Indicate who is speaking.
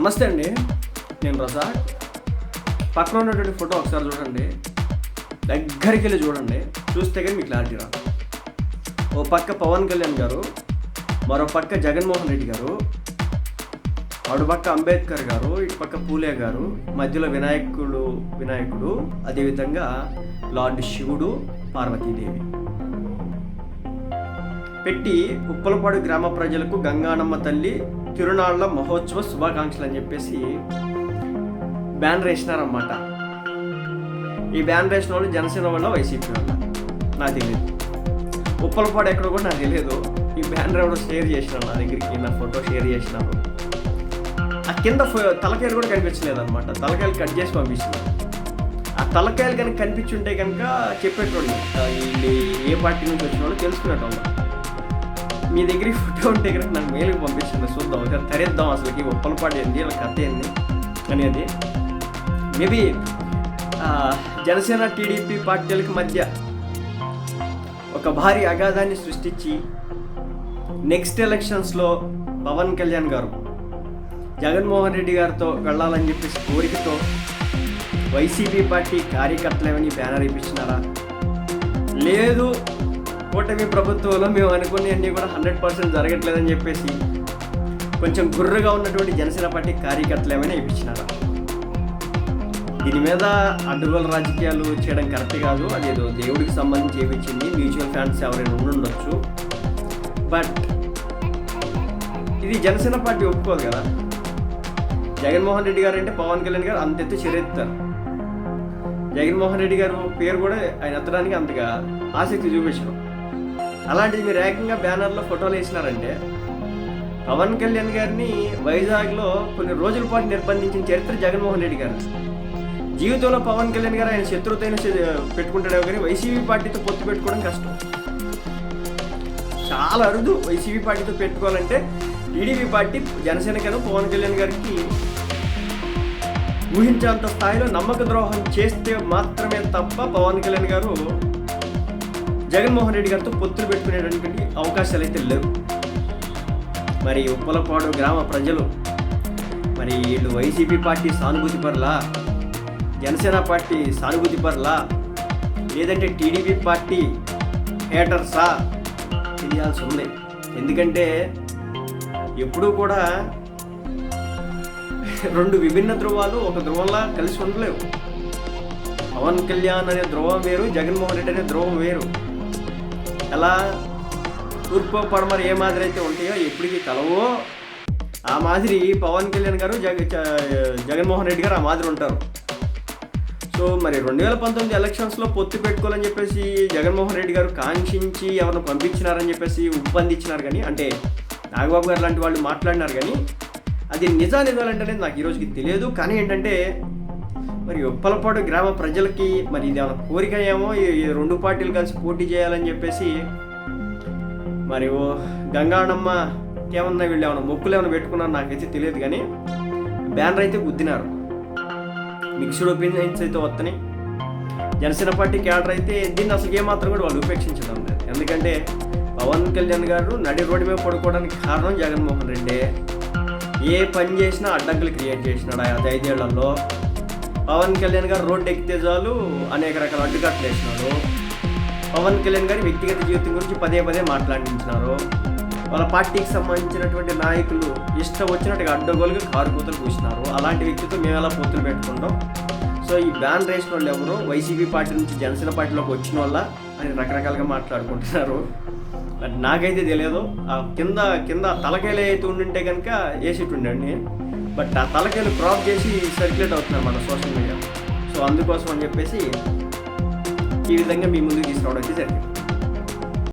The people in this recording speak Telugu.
Speaker 1: నమస్తే అండి. నేను రజాక్ పక్కన ఉన్నటువంటి ఫోటో ఒకసారి చూడండి. దగ్గరికి వెళ్ళి చూడండి. చూస్తే కానీ మీకు క్లారిటీ రాదు. ఓ పక్క పవన్ కళ్యాణ్ గారు మరో పక్క జగన్మోహన్ రెడ్డి గారు అటు పక్క అంబేద్కర్ గారు ఇటు పక్క పూలే గారు మధ్యలో వినాయకుడు వినాయకుడు అదేవిధంగా లార్డ్ శివుడు పార్వతీదేవి. పెట్టి ఉప్పలపాడు గ్రామ ప్రజలకు గంగానమ్మ తల్లి తిరునాళ్ళ మహోత్సవ శుభాకాంక్షలు అని చెప్పేసి బ్యాన్ వేసినారనమాట ఈ బ్యాన్ వేసిన వాళ్ళు జనసేన వల్ల వైసీపీ వల్ల నాకు తెలియదు ఉప్పలపాడు ఎక్కడ కూడా నాకు తెలియదు ఈ బ్యానర్ ఎవడో షేర్ చేసినారు నా దగ్గరికి నా ఫోటో షేర్ చేసినారు. ఆ కింద ఫో- తలకాయలు కూడా కనిపించలేదు అనమాట తలకాయలు కట్ చేసి పంపించినారు ఆ తలకాయలు కనుక కనిపించుంటే కనుక చెప్పేటోళ్ళు ఈ ఏ పార్టీ నుంచి వచ్చిన వాళ్ళు తెలుసుకునేటోళ్ళు. మీ దగ్గర ఈ ఫోటో ఉంటే కనుక నాకు మెయిల్కి పంపించండి. చూద్దాం. ఒకసారి తరేద్దాం అసలుకి. ఒప్పలపాటు ఏంది? ఇలా కథ ఏంది? అనేది మేబీ జనసేన టీడీపీ పార్టీలకు మధ్య ఒక భారీ అగాధాన్ని సృష్టించి నెక్స్ట్ ఎలక్షన్స్లో పవన్ కళ్యాణ్ గారు జగన్మోహన్ రెడ్డి గారితో వెళ్ళాలని చెప్పేసి కోరికతో వైసీపీ పార్టీ కార్యకర్తలు ఏమని బ్యానర్ ఇప్పించినారా లేదు కూటమి ప్రభుత్వంలో మేము అనుకునేవన్నీ కూడా హండ్రెడ్ పర్సెంట్ జరగట్లేదని చెప్పేసి కొంచెం గుర్రగా ఉన్నటువంటి జనసేన పార్టీ కార్యకర్తలు ఏమైనా ఇప్పించినారా దీని మీద అడ్డుగోల రాజకీయాలు చేయడం కరెక్ట్ కాదు. అదేదో దేవుడికి సంబంధించి ఏమిచ్చింది మ్యూచువల్ ఫ్యాన్స్ ఎవరైనా ఉండుండొచ్చు. బట్ ఇది జనసేన పార్టీ ఒప్పుకోదు కదా. జగన్మోహన్ రెడ్డి గారు అంటే పవన్ కళ్యాణ్ గారు అంత ఎత్తు చెరెత్తారు జగన్మోహన్ రెడ్డి గారు పేరు కూడా ఆయన ఎత్తడానికి అంతగా ఆసక్తి చూపించడం అలాంటిది మీరు ఏకంగా బ్యానర్లో ఫోటోలు వేసినారంటే పవన్ కళ్యాణ్ గారిని వైజాగ్లో కొన్ని రోజుల పాటు నిర్బంధించిన చరిత్ర జగన్మోహన్ రెడ్డి గారు. జీవితంలో పవన్ కళ్యాణ్ గారు ఆయన శత్రుతైన పెట్టుకుంటాడేమో కానీ వైసీపీ పార్టీతో పొత్తు పెట్టుకోవడం కష్టం. చాలా అరుదు వైసీపీ పార్టీతో పెట్టుకోవాలంటే టీడీపీ పార్టీ జనసేన కన్నా పవన్ కళ్యాణ్ గారికి ఊహించేంత స్థాయిలో నమ్మక ద్రోహం చేస్తే మాత్రమే తప్ప పవన్ కళ్యాణ్ గారు జగన్మోహన్ రెడ్డి గారితో పొత్తులు పెట్టుకునేటువంటి అవకాశాలు అయితే లేవు. మరి ఉప్పలపాడు గ్రామ ప్రజలు మరి వీళ్ళు వైసీపీ పార్టీ సానుభూతి పర్లా జనసేన పార్టీ సానుభూతి పర్లా లేదంటే టీడీపీ పార్టీ హేటర్సా తెలియాల్సి ఉంది. ఎందుకంటే ఎప్పుడూ కూడా రెండు విభిన్న ధ్రువాలు ఒక ధ్రువంలా కలిసి ఉండలేవు. పవన్ కళ్యాణ్ అనే ధ్రువం వేరు జగన్మోహన్ రెడ్డి అనే ధ్రువం వేరు. ఎలా తూర్పు పడమర ఏ మాదిరి అయితే ఉంటాయో ఎప్పటికీ కలవో. ఆ మాదిరి పవన్ కళ్యాణ్ గారు జగ జగన్మోహన్ రెడ్డి గారు ఆ మాదిరి ఉంటారు. సో మరి రెండు వేల పంతొమ్మిది ఎలక్షన్స్లో పొత్తు పెట్టుకోవాలని చెప్పేసి జగన్మోహన్ రెడ్డి గారు కాంక్షించి ఎవరిని పంపించినారని చెప్పేసి ఉప్పందించినారు కానీ అంటే నాగబాబు గారు లాంటి వాళ్ళు మాట్లాడినారు కానీ అది నిజా నిజాలంటే నాకు ఈరోజుకి తెలియదు. కానీ ఏంటంటే మరి ఉప్పలపాడు గ్రామ ప్రజలకి మరి ఇది ఏమైనా కోరిక ఏమో? ఈ రెండు పార్టీలు కలిసి పోటీ చేయాలని చెప్పేసి మరి ఓ గంగాణమ్మ ఏమన్నా వీళ్ళు ఏమైనా మొక్కులు ఏమైనా పెట్టుకున్నారు నాకైతే తెలియదు కానీ బ్యానర్ అయితే గుద్దినారు. మిక్స్డ్ ఒపీనియన్స్ అయితే వస్తున్నాయి. జనసేన పార్టీ క్యాడర్ అయితే దీన్ని అసలు ఏమాత్రం కూడా వాళ్ళు ఉపేక్షించడం లేదు. ఎందుకంటే పవన్ కళ్యాణ్ గారు నడి రోడ్డు మీద పడుకోవడానికి కారణం జగన్మోహన్ రెడ్డి. ఏ పని చేసినా అడ్డంకులు క్రియేట్ చేసినాడు అది ఐదేళ్ళలో. పవన్ కళ్యాణ్ గారు రోడ్డు ఎక్కితే చాలు అనేక రకాల అడ్డుకట్లు వేసినారు. పవన్ కళ్యాణ్ గారి వ్యక్తిగత జీవితం గురించి పదే పదే మాట్లాడించినారు. వాళ్ళ పార్టీకి సంబంధించినటువంటి నాయకులు ఇష్టం వచ్చినట్టుగా అడ్డగోలుగా కారు కూతలు కూసినారు. అలాంటి వ్యక్తితో మేము ఎలా పొత్తులు పెట్టుకుంటాం? సో ఈ బ్యాన్ రేసిన వాళ్ళు ఎవరు? వైసీపీ పార్టీ నుంచి జనసేన పార్టీలోకి వచ్చిన వాళ్ళ అని రకరకాలుగా మాట్లాడుకుంటున్నారు. నాకైతే తెలియదు. కింద కింద తలకాయలు అయితే ఉండింటే కనుక వేసేటి ఉండండి. బట్ ఆ తలకాయలు క్రాప్ చేసి సర్క్యులేట్ అవుతున్నారు మన సోషల్ మీడియా. సో అందుకోసం అని చెప్పేసి ఈ విధంగా మీ ముందుకు తీసుకురావడం అయితే జరిగింది